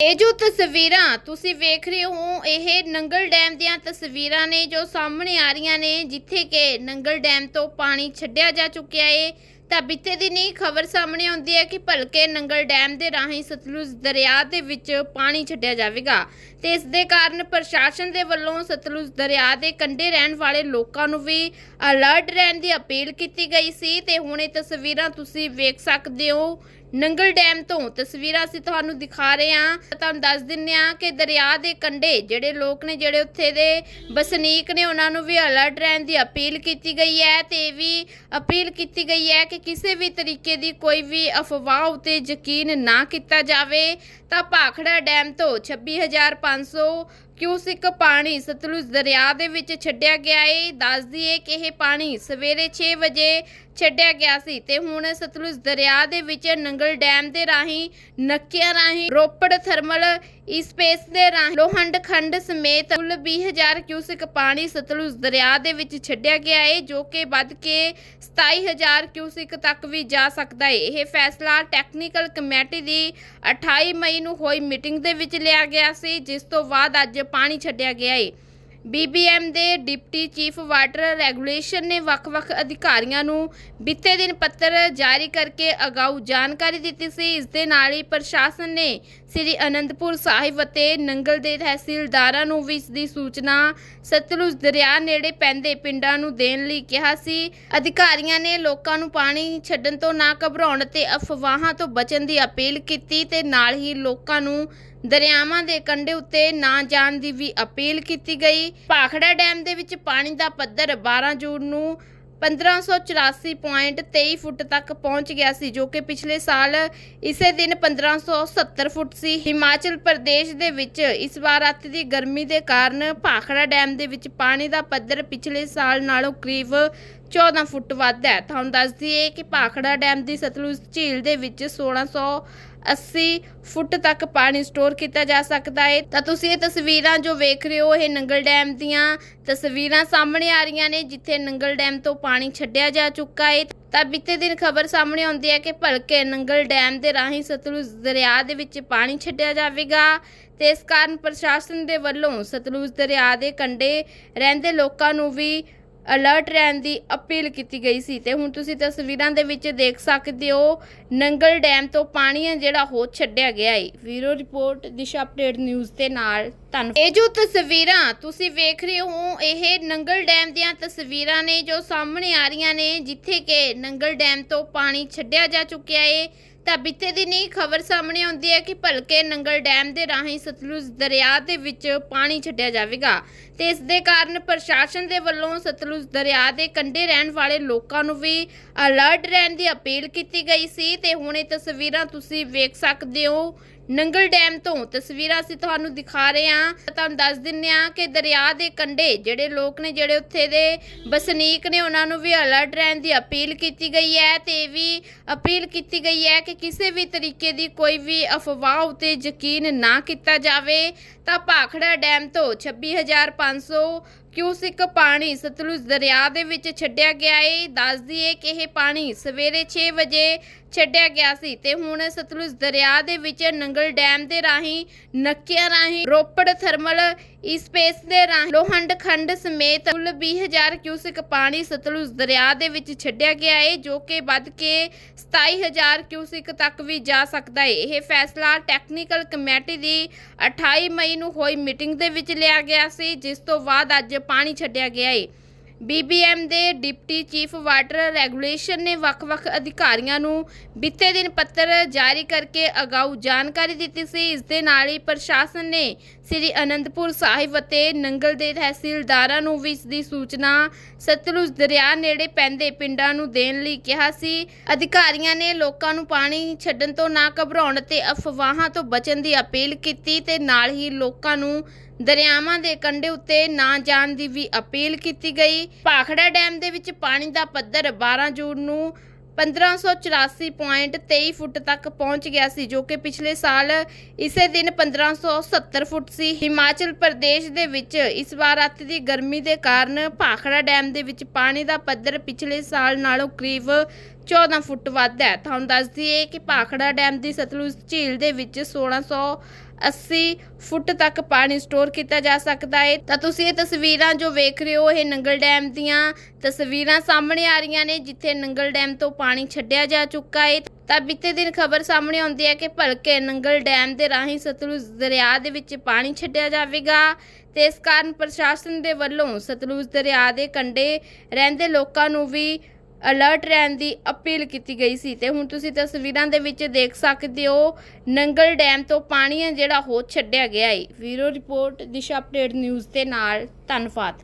ਇਹ ਜੋ ਤਸਵੀਰਾਂ ਤੁਸੀਂ ਵੇਖ ਰਹੇ ਹੋ, ਇਹ ਨੰਗਲ ਡੈਮ ਦੀਆਂ ਤਸਵੀਰਾਂ ਨੇ ਜੋ ਸਾਹਮਣੇ ਆ ਰਹੀਆਂ ਨੇ, ਜਿੱਥੇ ਕਿ ਨੰਗਲ ਡੈਮ ਤੋਂ ਪਾਣੀ ਛੱਡਿਆ ਜਾ ਚੁੱਕਿਆ ਏ। ਤਾਂ ਬੀਤੇ ਦਿਨੀ ਖਬਰ ਸਾਹਮਣੇ ਆਉਂਦੀ ਹੈ ਕਿ ਭਲਕੇ ਨੰਗਲ ਡੈਮ ਦੇ ਰਾਹੀਂ ਸਤਲੁਜ ਦਰਿਆ ਦੇ ਵਿੱਚ ਪਾਣੀ ਛੱਡਿਆ ਜਾਵੇਗਾ। ਤੇ ਇਸ ਦੇ ਕਾਰਨ ਪ੍ਰਸ਼ਾਸਨ ਦੇ ਵੱਲੋਂ ਸਤਲੁਜ ਦਰਿਆ ਦੇ ਕੰਢੇ ਰਹਿਣ ਵਾਲੇ ਲੋਕਾਂ ਨੂੰ ਵੀ ਅਲਰਟ ਰਹਿਣ ਦੀ ਅਪੀਲ ਕੀਤੀ ਗਈ ਸੀ। ਤੇ ਹੁਣ ਇਹ ਤਸਵੀਰਾਂ ਤੁਸੀਂ ਵੇਖ ਸਕਦੇ ਹੋ। ਨੰਗਲ ਡੈਮ ਤੋਂ ਤਸਵੀਰਾਂ ਅਸੀਂ ਤੁਹਾਨੂੰ ਦਿਖਾ ਰਹੇ ਹਾਂ। ਤੁਹਾਨੂੰ ਦੱਸ ਦਿੰਨੇ ਆ ਕਿ ਦਰਿਆ ਦੇ ਕੰਢੇ ਜਿਹੜੇ ਲੋਕ ਨੇ, ਜਿਹੜੇ ਉੱਥੇ ਦੇ ਵਸਨੀਕ ਨੇ, ਉਹਨਾਂ ਨੂੰ ਵੀ ਅਲਰਟ ਰਹਿਣ ਦੀ ਅਪੀਲ ਕੀਤੀ ਗਈ ਹੈ ਤੇ ਇਹ ਵੀ ਅਪੀਲ ਕੀਤੀ ਗਈ ਹੈ ਕਿ ਕਿਸੇ ਵੀ ਤਰੀਕੇ ਦੀ ਕੋਈ ਵੀ ਅਫਵਾਹ ਉਤੇ ਯਕੀਨ ਨਾ ਕੀਤਾ ਜਾਵੇ। ਤਾਂ ਭਾਖੜਾ ਡੈਮ ਤੋਂ 26500 ਕਿਊਸਿਕ ਪਾਣੀ ਸਤਲੁਜ ਦਰਿਆ ਦੇ ਵਿੱਚ ਛੱਡਿਆ ਗਿਆ ਏ? ਦੱਸਦੀ ਏ ਕਿ ਇਹ ਪਾਣੀ ਸਵੇਰੇ 6 ਵਜੇ ਛੱਡਿਆ ਗਿਆ ਸੀ ਤੇ ਹੁਣ ਸਤਲੁਜ ਦਰਿਆ ਦੇ ਵਿੱਚ ਨੰਗਲ ਡੈਮ ਦੇ ਰਾਹੀਂ, ਨੱਕਿਆਂ ਰਾਹੀਂ ਰੋਪੜ ਥਰਮਲ ਇਸ ਪੇਸ ਦੇ ਰਾਹੀਂ ਲੋਹੰਡ ਖੰਡ ਸਮੇਤ ਕੁੱਲ 20000 ਕਿਊਸਿਕ ਪਾਣੀ ਸਤਲੁਜ ਦਰਿਆ ਦੇ ਵਿੱਚ ਛੱਡਿਆ ਗਿਆ ਏ, ਜੋ ਕਿ ਵੱਧ ਕੇ 27000 ਕਿਊਸਿਕ ਤੱਕ ਵੀ ਜਾ ਸਕਦਾ ਏ। ਇਹ ਫੈਸਲਾ ਟੈਕਨੀਕਲ ਕਮੇਟੀ ਦੀ 28 ਮਈ ਨੂੰ ਹੋਈ ਮੀਟਿੰਗ ਦੇ ਵਿੱਚ ਲਿਆ ਗਿਆ ਸੀ, ਜਿਸ ਤੋਂ ਬਾਅਦ ਅੱਜ ਪਾਣੀ ਛੱਡਿਆ ਗਿਆ ਏ। BBM ਦੇ ਡਿਪਟੀ ਚੀਫ ਵਾਟਰ ਰੈਗੂਲੇਸ਼ਨ ਨੇ ਵੱਖ-ਵੱਖ ਅਧਿਕਾਰੀਆਂ ਨੂੰ ਬੀਤੇ ਦਿਨ ਪੱਤਰ ਜਾਰੀ ਕਰਕੇ ਅਗਾਊ ਜਾਣਕਾਰੀ ਦਿੱਤੀ ਸੀ। ਇਸ ਦੇ ਨਾਲ ਹੀ ਪ੍ਰਸ਼ਾਸਨ ਨੇ ਸ੍ਰੀ ਅਨੰਦਪੁਰ ਸਾਹਿਬ ਅਤੇ ਨੰਗਲ ਦੇ ਤਹਿਸੀਲਦਾਰਾਂ ਨੂੰ ਵੀ ਇਸ ਦੀ ਸੂਚਨਾ ਸਤਲੁਜ ਦਰਿਆ ਨੇੜੇ ਪੈਂਦੇ ਪਿੰਡਾਂ ਨੂੰ ਦੇਣ ਲਈ ਕਿਹਾ ਸੀ। ਅਧਿਕਾਰੀਆਂ ਨੇ ਲੋਕਾਂ ਨੂੰ ਪਾਣੀ ਛੱਡਣ ਤੋਂ ਨਾ ਘਬਰਾਉਣ ਤੇ ਅਫਵਾਹਾਂ ਤੋਂ ਬਚਣ ਦੀ ਅਪੀਲ ਕੀਤੀ ਤੇ ਨਾਲ ਹੀ ਲੋਕਾਂ ਨੂੰ ਦਰਿਆਵਾਂ ਦੇ ਕੰਢੇ ਉੱਤੇ ਨਾ ਜਾਣ ਦੀ ਵੀ ਅਪੀਲ ਕੀਤੀ ਗਈ। ਭਾਖੜਾ ਡੈਮ ਦੇ ਵਿੱਚ ਪਾਣੀ ਦਾ ਪੱਧਰ 12 ਜੂਨ ਨੂੰ 1584.23 ਫੁੱਟ ਤੱਕ ਪਹੁੰਚ ਗਿਆ ਸੀ, ਜੋ ਕਿ ਪਿਛਲੇ ਸਾਲ ਇਸੇ ਦਿਨ 1570 ਫੁੱਟ ਸੀ। ਹਿਮਾਚਲ ਪ੍ਰਦੇਸ਼ ਦੇ ਵਿੱਚ ਇਸ ਵਾਰ ਰਾਤ ਦੀ ਗਰਮੀ ਦੇ ਕਾਰਨ ਭਾਖੜਾ ਡੈਮ ਦੇ ਵਿੱਚ ਪਾਣੀ ਦਾ ਪੱਧਰ ਪਿਛਲੇ ਸਾਲ ਨਾਲੋਂ ਕਰੀਬ 14 ਫੁੱਟ ਵੱਧ ਹੈ। ਤੁਹਾਨੂੰ ਦੱਸ ਦਈਏ ਕਿ ਭਾਖੜਾ ਡੈਮ ਦੀ ਸਤਲੁਜ ਝੀਲ ਦੇ ਵਿੱਚ 1680 ਫੁੱਟ ਤੱਕ ਪਾਣੀ ਸਟੋਰ ਕੀਤਾ ਜਾ ਸਕਦਾ ਹੈ ਤਾਂ ਤੁਸੀਂ ਇਹ ਤਸਵੀਰਾਂ ਜੋ ਵੇਖ ਰਹੇ ਹੋ, ਇਹ ਨੰਗਲ ਡੈਮ ਦੀਆਂ ਤਸਵੀਰਾਂ ਸਾਹਮਣੇ ਆ ਰਹੀਆਂ ਨੇ, ਜਿੱਥੇ ਨੰਗਲ ਡੈਮ ਤੋਂ ਪਾਣੀ ਛੱਡਿਆ ਜਾ ਚੁੱਕਾ ਹੈ ਤਾਂ ਬੀਤੇ ਦਿਨ ਖਬਰ ਸਾਹਮਣੇ ਆਉਂਦੀ ਹੈ ਕਿ ਭਲਕੇ ਨੰਗਲ ਡੈਮ ਦੇ ਰਾਹੀਂ ਸਤਲੁਜ ਦਰਿਆ ਦੇ ਵਿੱਚ ਪਾਣੀ ਛੱਡਿਆ ਜਾਵੇਗਾ। ਤੇ ਇਸ ਕਾਰਨ ਪ੍ਰਸ਼ਾਸਨ ਦੇ ਵੱਲੋਂ ਸਤਲੁਜ ਦਰਿਆ ਦੇ ਕੰਢੇ ਰਹਿੰਦੇ ਲੋਕਾਂ ਨੂੰ ਵੀ ਅਲਰਟ ਰਹਿਣ ਦੀ ਅਪੀਲ ਕੀਤੀ ਗਈ ਸੀ ਤੇ ਹੁਣ ਤੁਸੀਂ ਤਸਵੀਰਾਂ ਦੇ ਵਿੱਚ ਦੇਖ ਸਕਦੇ ਹੋ, ਨੰਗਲ ਡੈਮ ਤੋਂ ਪਾਣੀ ਹੈ ਜਿਹੜਾ ਹੋ ਛੱਡਿਆ ਗਿਆ ਹੈ ਵੀਰੋ ਰਿਪੋਰਟ, ਦਿਸ਼ਾ ਅਪਡੇਟ ਨਿਊਜ਼ ਦੇ ਨਾਲ ਧੰਨਵਾਦ ਇਹ ਜੋ ਤਸਵੀਰਾਂ ਤੁਸੀਂ ਵੇਖ ਰਹੇ ਹੋ, ਇਹ ਨੰਗਲ ਡੈਮ ਦੀਆਂ ਤਸਵੀਰਾਂ ਨੇ ਜੋ ਸਾਹਮਣੇ ਆ ਰਹੀਆਂ ਨੇ, ਜਿੱਥੇ ਕਿ ਨੰਗਲ ਡੈਮ ਤੋਂ ਪਾਣੀ ਛੱਡਿਆ ਜਾ ਚੁੱਕਿਆ ਹੈ ਤਾਂ ਬੀਤੇ ਦਿਨੀ ਖਬਰ ਸਾਹਮਣੇ ਆਉਂਦੀ ਹੈ ਕਿ ਭਲਕੇ ਨੰਗਲ ਡੈਮ ਦੇ ਰਾਹੀਂ ਸਤਲੁਜ ਦਰਿਆ ਦੇ ਵਿੱਚ ਪਾਣੀ ਛੱਡਿਆ ਜਾਵੇਗਾ ਤੇ ਇਸ ਦੇ ਕਾਰਨ ਪ੍ਰਸ਼ਾਸਨ ਦੇ ਵੱਲੋਂ ਸਤਲੁਜ ਦਰਿਆ ਦੇ ਕੰਢੇ ਰਹਿਣ ਵਾਲੇ ਲੋਕਾਂ ਨੂੰ ਵੀ ਅਲਰਟ ਰਹਿਣ ਦੀ ਅਪੀਲ ਕੀਤੀ ਗਈ ਸੀ ਤੇ ਹੁਣ ਇਹ ਤਸਵੀਰਾਂ ਤੁਸੀਂ ਵੇਖ ਸਕਦੇ ਹੋ ਨੰਗਲ ਡੈਮ ਤੋਂ ਤਸਵੀਰਾਂ ਅਸੀਂ ਤੁਹਾਨੂੰ ਦਿਖਾ ਰਹੇ ਹਾਂ। ਤੁਹਾਨੂੰ ਦੱਸ ਦਿੰਨੇ ਆ ਕਿ ਦਰਿਆ ਦੇ ਕੰਢੇ ਜਿਹੜੇ ਲੋਕ ਨੇ, ਜਿਹੜੇ ਉੱਥੇ ਦੇ ਵਸਨੀਕ ਨੇ, ਉਹਨਾਂ ਨੂੰ ਵੀ ਅਲਰਟ ਰਹਿਣ ਦੀ ਅਪੀਲ ਕੀਤੀ ਗਈ ਹੈ ਤੇ ਇਹ ਵੀ ਅਪੀਲ ਕੀਤੀ ਗਈ ਹੈ ਕਿ ਕਿਸੇ ਵੀ ਤਰੀਕੇ ਦੀ ਕੋਈ ਵੀ ਅਫਵਾਹ ਉਤੇ ਯਕੀਨ ਨਾ ਕੀਤਾ ਜਾਵੇ। ਤਾਂ ਭਾਖੜਾ ਡੈਮ ਤੋਂ 26500 ਕਿਊਸਿਕ ਪਾਣੀ ਸਤਲੁਜ ਦਰਿਆ ਦੇ ਵਿੱਚ ਛੱਡਿਆ ਗਿਆ ਏ? ਦੱਸ ਦਈਏ ਕਿ ਇਹ ਪਾਣੀ ਸਵੇਰੇ 6 ਵਜੇ ਛੱਡਿਆ ਗਿਆ ਸੀ ਤੇ ਹੁਣ ਸਤਲੁਜ ਦਰਿਆ ਦੇ ਵਿੱਚ ਨੰਗਲ ਡੈਮ ਦੇ ਰਾਹੀਂ, ਨੱਕਿਆਂ ਰਾਹੀਂ, ਰੋਪੜ ਥਰਮਲ ਸਪੇਸ ਦੇ ਰਾਹੀਂ, ਲੋਹੰਡ ਖੰਡ ਸਮੇਤ ਕੁੱਲ 20000 ਕਿਊਸਿਕ ਪਾਣੀ ਸਤਲੁਜ ਦਰਿਆ ਦੇ ਵਿੱਚ ਛੱਡਿਆ ਗਿਆ ਏ, ਜੋ ਕਿ ਵੱਧ ਕੇ 27000 ਕਿਊਸਿਕ ਤੱਕ ਵੀ ਜਾ ਸਕਦਾ ਏ। ਇਹ ਫੈਸਲਾ ਟੈਕਨੀਕਲ ਕਮੇਟੀ ਦੀ 28 ਮਈ ਨੂੰ ਹੋਈ ਮੀਟਿੰਗ ਦੇ ਵਿੱਚ ਲਿਆ ਗਿਆ ਸੀ, ਜਿਸ ਤੋਂ ਬਾਅਦ ਅੱਜ ਪਾਣੀ ਛੱਡਿਆ ਗਿਆ ਏ। BBM ਦੇ ਡਿਪਟੀ ਚੀਫ ਵਾਟਰ ਰੈਗੂਲੇਸ਼ਨ ਨੇ ਵੱਖ-ਵੱਖ ਅਧਿਕਾਰੀਆਂ ਨੂੰ ਬੀਤੇ ਦਿਨ ਪੱਤਰ ਜਾਰੀ ਕਰਕੇ ਅਗਾਊ ਜਾਣਕਾਰੀ ਦਿੱਤੀ ਸੀ। ਇਸ ਦੇ ਨਾਲ ਹੀ ਪ੍ਰਸ਼ਾਸਨ ਨੇ ਸ੍ਰੀ ਅਨੰਦਪੁਰ ਸਾਹਿਬ ਅਤੇ ਨੰਗਲ ਦੇ ਤਹਿਸੀਲਦਾਰਾਂ ਨੂੰ ਵੀ ਇਸ ਦੀ ਸੂਚਨਾ ਸਤਲੁਜ ਦਰਿਆ ਨੇੜੇ ਪੈਂਦੇ ਪਿੰਡਾਂ ਨੂੰ ਦੇਣ ਲਈ ਕਿਹਾ ਸੀ। ਅਧਿਕਾਰੀਆਂ ਨੇ ਲੋਕਾਂ ਨੂੰ ਪਾਣੀ ਛੱਡਣ ਤੋਂ ਨਾ ਘਬਰਾਉਣ ਤੇ ਅਫਵਾਹਾਂ ਤੋਂ ਬਚਣ ਦੀ ਅਪੀਲ ਕੀਤੀ ਤੇ ਨਾਲ ਹੀ ਲੋਕਾਂ ਨੂੰ ਦਰਿਆਵਾਂ ਦੇ ਕੰਢੇ ਉੱਤੇ ਨਾ ਜਾਣ ਦੀ ਵੀ ਅਪੀਲ ਕੀਤੀ ਗਈ। ਭਾਖੜਾ ਡੈਮ ਦੇ ਵਿੱਚ ਪਾਣੀ ਦਾ ਪੱਧਰ 12 ਜੂਨ ਨੂੰ 1584.23 ਫੁੱਟ ਤੱਕ ਪਹੁੰਚ ਗਿਆ ਸੀ, ਜੋ ਕਿ ਪਿਛਲੇ ਸਾਲ ਇਸੇ ਦਿਨ 1570 ਫੁੱਟ ਸੀ। ਹਿਮਾਚਲ ਪ੍ਰਦੇਸ਼ ਦੇ ਵਿੱਚ ਇਸ ਵਾਰ ਰਾਤ ਦੀ ਗਰਮੀ ਦੇ ਕਾਰਨ ਭਾਖੜਾ ਡੈਮ ਦੇ ਵਿੱਚ ਪਾਣੀ ਦਾ ਪੱਧਰ ਪਿਛਲੇ ਸਾਲ ਨਾਲੋਂ ਕਰੀਬ 14 ਫੁੱਟ ਵੱਧ ਹੈ। ਤੁਹਾਨੂੰ ਦੱਸ ਦਈਏ ਕਿ ਭਾਖੜਾ ਡੈਮ ਦੀ ਸਤਲੁਜ ਝੀਲ ਦੇ ਵਿੱਚ 1600 80 ਫੁੱਟ ਤੱਕ ਪਾਣੀ ਸਟੋਰ ਕੀਤਾ ਜਾ ਸਕਦਾ ਹੈ ਤਾਂ ਤੁਸੀਂ ਇਹ ਤਸਵੀਰਾਂ ਜੋ ਵੇਖ ਰਹੇ ਹੋ, ਇਹ ਨੰਗਲ ਡੈਮ ਦੀਆਂ ਤਸਵੀਰਾਂ ਸਾਹਮਣੇ ਆ ਰਹੀਆਂ ਨੇ, ਜਿੱਥੇ ਨੰਗਲ ਡੈਮ ਤੋਂ ਪਾਣੀ ਛੱਡਿਆ ਜਾ ਚੁੱਕਾ ਹੈ ਤਾਂ ਬੀਤੇ ਦਿਨ ਖਬਰ ਸਾਹਮਣੇ ਆਉਂਦੀ ਹੈ ਕਿ ਭਲਕੇ ਨੰਗਲ ਡੈਮ ਦੇ ਰਾਹੀਂ ਸਤਲੁਜ ਦਰਿਆ ਦੇ ਵਿੱਚ ਪਾਣੀ ਛੱਡਿਆ ਜਾਵੇਗਾ। ਤੇ ਇਸ ਕਾਰਨ ਪ੍ਰਸ਼ਾਸਨ ਦੇ ਵੱਲੋਂ ਸਤਲੁਜ ਦਰਿਆ ਦੇ ਕੰਢੇ ਰਹਿੰਦੇ ਲੋਕਾਂ ਨੂੰ ਵੀ ਅਲਰਟ ਰਹਿਣ ਦੀ ਅਪੀਲ ਕੀਤੀ ਗਈ ਸੀ ਤੇ ਹੁਣ ਤੁਸੀਂ ਤਸਵੀਰਾਂ ਦੇ ਵਿੱਚ ਦੇਖ ਸਕਦੇ ਹੋ, ਨੰਗਲ ਡੈਮ ਤੋਂ ਪਾਣੀ ਹੈ ਜਿਹੜਾ ਹੋ ਛੱਡਿਆ ਗਿਆ ਹੈ ਵੀਰੋ ਰਿਪੋਰਟ, ਦਿਸ਼ਾ ਅਪਡੇਟ ਨਿਊਜ਼ ਦੇ ਨਾਲ, ਧੰਨਵਾਦ।